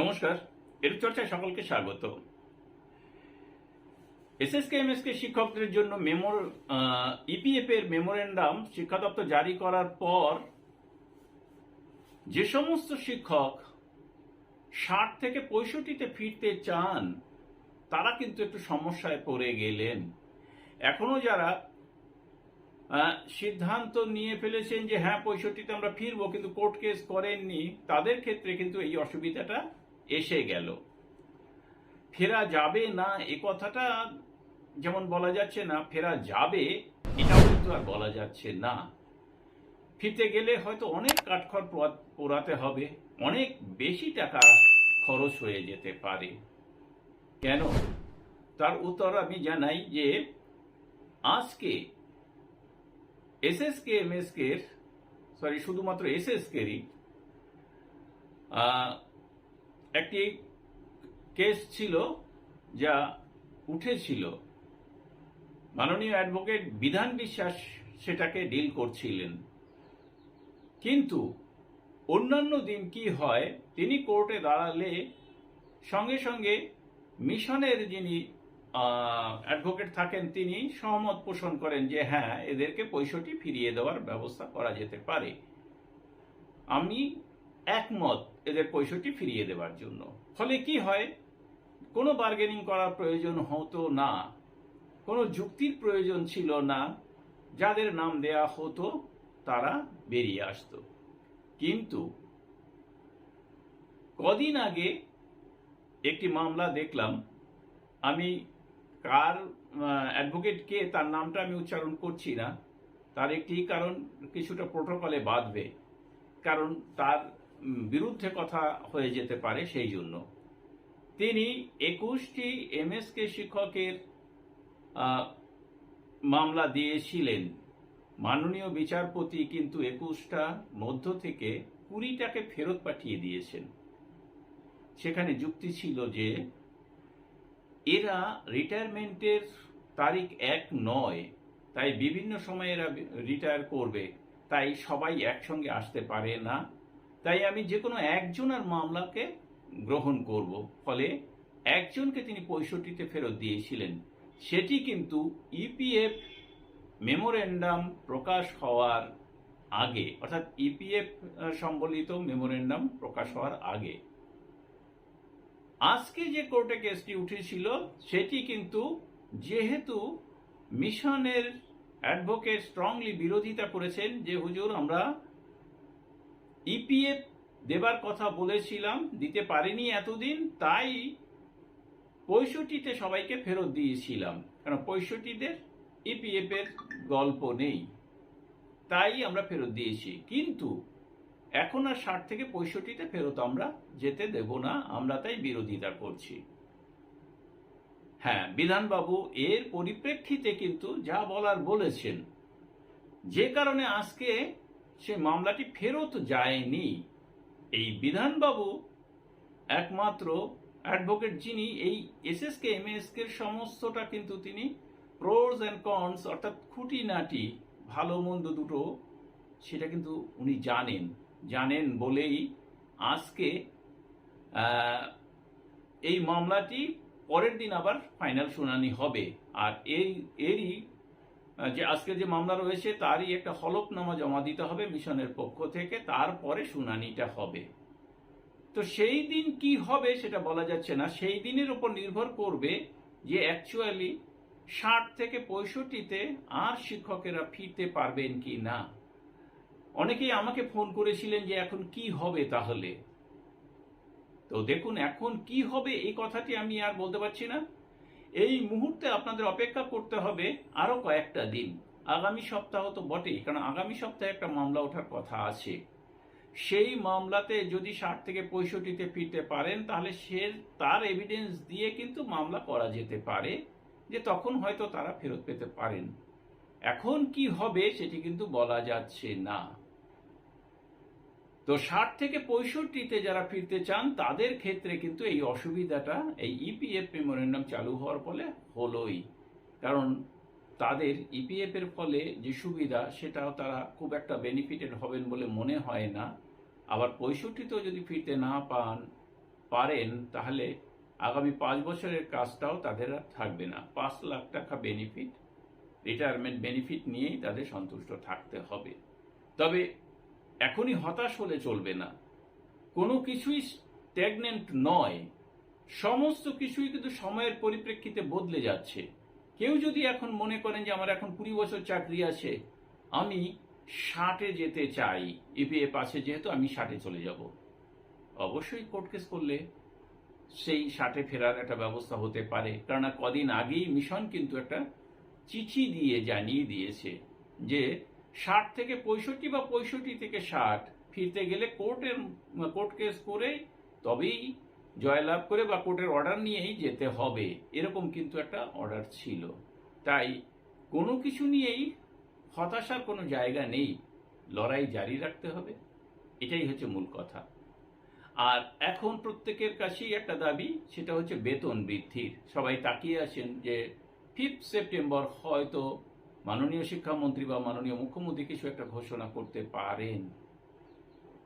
নমস্কার এর চর্চায় সকলকে স্বাগত। এসএসকে এমএসকে শিক্ষকদের জন্য মেমোর ইপিএফ এর মেমোরেন্ডাম শিক্ষা দপ্তর জারি করার পর যে সমস্ত শিক্ষক ষাট থেকে পঁয়ষট্টিতে ফিরতে চান, তারা কিন্তু একটু সমস্যায় পড়ে গেলেন। এখনও যারা সিদ্ধান্ত নিয়ে ফেলেছেন যে হ্যাঁ পঁয়ষট্টিতে আমরা ফিরবো, কিন্তু কোর্ট কেস করেননি, তাদের ক্ষেত্রে কিন্তু এই অসুবিধাটা এসে গেল। ফেরা যাবে না এ কথাটা যেমন বলা যাচ্ছে না, ফেরা যাবে এটাও কিন্তু আর বলা যাচ্ছে না। ফিরতে গেলে হয়তো অনেক কাঠখড় পোড়াতে হবে, অনেক বেশি টাকা খরচ হয়ে যেতে পারে। কেন? তার উত্তর আমি জানাই যে আজকে এসএসকে এমএসকে সরি, শুধুমাত্র এস এস এসএসকেরই একটি কেস ছিল যা উঠেছিল। মাননীয় অ্যাডভোকেট বিধান বিশ্বাস সেটাকে ডিল করছিলেন। কিন্তু অন্যান্য দিন কি হয়, তিনি কোর্টে দাঁড়ালে সঙ্গে সঙ্গে মিশনের যিনি অ্যাডভোকেট থাকেন, তিনি সহমত পোষণ করেন যে হ্যাঁ এদেরকে পয়সাটি ফিরিয়ে দেওয়ার ব্যবস্থা করা যেতে পারে। আমি একমত এদের পয়সাটি ফিরিয়ে দেওয়ার জন্য। ফলে কি হয়? কোনো বার্গেনিং করার প্রয়োজন হতো না। কোনো যুক্তির প্রয়োজন ছিল না। যাদের নাম দেয়া হতো, তারা বেরিয়ে আসতো। কিন্তু কদিন আগে একটি মামলা দেখলাম। আমি কার অ্যাডভোকেট কে, তার নামটা আমি উচ্চারণ করছি না। তার একটি কারণ, কিছুটা প্রোটোকলে বাঁধবে। কারণ তার বিরুদ্ধে কথা হয়ে যেতে পারে সেই জন্য। তিনি একুশটি এম এমএসকে শিক্ষকের মামলা দিয়েছিলেন। মাননীয় বিচারপতি কিন্তু একুশটা মধ্য থেকে কুড়িটাকে ফেরত পাঠিয়ে দিয়েছেন। সেখানে যুক্তি ছিল যে, এরা রিটায়ারমেন্টের তারিখ এক নয়, তাই বিভিন্ন সময়ে এরা রিটায়ার করবে, তাই সবাই একসঙ্গে আসতে পারে না। তাই আমি যে কোনো একজনের মামলাকে গ্রহণ করব। ফলে একজনকে তিনি পঁয়ষট্টিতে ফেরত দিয়েছিলেন। সেটি কিন্তু ইপিএফ মেমোরেন্ডাম প্রকাশ হওয়ার আগে, অর্থাৎ ইপিএফ সম্বলিত মেমোরেন্ডাম প্রকাশ হওয়ার আগে। আজকে যে কোর্টে কেসটি উঠেছিল, সেটি কিন্তু যেহেতু মিশনের অ্যাডভোকেট স্ট্রংলি বিরোধিতা করেছেন, যে হুজুর আমরা ইপিএফ দেবার কথা বলেছিলাম, দিতে পারিনি এতদিন, তাই পঁয়ষট্টিতে সবাইকে ফেরত দিয়েছিলাম। কারণ পঁয়ষট্টিদের ইপিএফ এর গল্প নেই। তাই আমরা ফেরত দিয়েছি। কিন্তু এখন আর ষাট থেকে পঁয়ষট্টিতে ফেরত আমরা যেতে দেব না, আমরা তাই বিরোধিতা করছি। হ্যাঁ বিধানবাবু, এর পরিপ্রেক্ষিতে কিন্তু যা বলার বলেছেন। যে কারণে আজকে সে মামলাটি ফেরত যায়নি। এই বিধানবাবু একমাত্র অ্যাডভোকেট যিনি এই এসএসকে এমএসকে এর সমস্তটা কিন্তু তিনি প্রোজ অ্যান্ড কনস অর্থাৎ খুঁটিনাটি, ভালো মন্দ দুটো, সেটা কিন্তু উনি জানেন। জানেন বলেই আজকে এই মামলাটি পরের দিন আবার ফাইনাল শুনানি হবে। আর এই, এরই যে আজকে যে মামলা রয়েছে তারই একটা হলফনামা জমা দিতে হবে মিশনের পক্ষ থেকে, তারপরে শুনানিটা হবে। তো সেই দিন কি হবে সেটা বলা যাচ্ছে না। সেই দিনের উপর নির্ভর করবে যে অ্যাকচুয়ালি ষাট থেকে পঁয়ষট্টিতে আর শিক্ষকেরা ফিরতে পারবেন কি না। অনেকেই আমাকে ফোন করেছিলেন যে এখন কি হবে তাহলে। তো দেখুন, এখন কি হবে এই কথাটি আমি আর বলতে পারছি না। এই মুহূর্তে আপনাদের অপেক্ষা করতে হবে আরও কয়েকটা দিন। আগামী সপ্তাহ তো বটেই, কারণ আগামী সপ্তাহে একটা মামলা ওঠার কথা আছে। সেই মামলাতে যদি ষাট থেকে পঁয়ষট্টিতে ফিরতে পারেন, তাহলে সে তার এভিডেন্স দিয়ে কিন্তু মামলা করা যেতে পারে, যে তখন হয়তো তারা ফেরত পেতে পারেন। এখন কি হবে সেটি কিন্তু বলা যাচ্ছে না। তো ষাট থেকে পঁয়ষট্টিতে যারা ফিরতে চান, তাদের ক্ষেত্রে কিন্তু এই অসুবিধাটা, এই ইপিএফ মেমোরেন্ডাম চালু হওয়ার ফলে হলোই। কারণ তাদের ইপিএফ এর ফলে যে সুবিধা, সেটাও তারা খুব একটা বেনিফিটেড হবেন বলে মনে হয় না। আবার পঁয়ষট্টিতেও যদি ফিরতে না পান, পারেন, তাহলে আগামী পাঁচ বছরের কাজটাও তাদের আর থাকবে না। পাঁচ লাখ টাকা বেনিফিট রিটায়ারমেন্ট বেনিফিট নিয়েই তাদের সন্তুষ্ট থাকতে হবে। তবে এখনই হতাশ হলে চলবে না। কোনো কিছুই স্ট্যাগনেন্ট নয়। সমস্ত কিছুই কিন্তু সময়ের পরিপ্রেক্ষিতে বদলে যাচ্ছে। কেউ যদি এখন মনে করেন যে আমার এখন কুড়ি বছর চাকরি আছে, আমি ষাটে যেতে চাই। ইপিএফ পাশে যেহেতু আমি ষাটে চলে যাব। অবশ্যই কোর্ট কেস করলে সেই ষাটে ফেরার একটা ব্যবস্থা হতে পারে। কেননা কদিন আগেই মিশন কিন্তু একটা চিঠি দিয়ে জানিয়ে দিয়েছে যে ষাট থেকে পঁয়ষট্টি বা পঁয়ষট্টি থেকে ষাট ফিরতে গেলে কোর্টের কোর্ট কেস করে তবেই জয়লাভ করে বা কোর্টের অর্ডার নিয়েই যেতে হবে। এরকম কিন্তু একটা অর্ডার ছিল। তাই কোনো কিছু নিয়েই হতাশার কোনো জায়গা নেই। লড়াই জারি রাখতে হবে। এটাই হচ্ছে মূল কথা। আর এখন প্রত্যেকের কাছেই একটা দাবি, সেটা হচ্ছে বেতন বৃদ্ধির। সবাই তাকিয়ে আছেন যে ফিফথ সেপ্টেম্বর হয়তো মাননীয় শিক্ষামন্ত্রী বা মাননীয় মুখ্যমন্ত্রী কিছু একটা ঘোষণা করতে পারেন।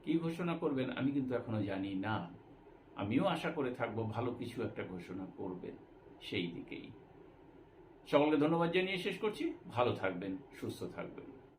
কি ঘোষণা করবেন আমি কিন্তু এখনও জানি না। আমিও আশা করে থাকব ভালো কিছু একটা ঘোষণা করবেন সেই দিকেই। সকলকে ধন্যবাদ জানিয়ে শেষ করছি। ভালো থাকবেন, সুস্থ থাকবেন।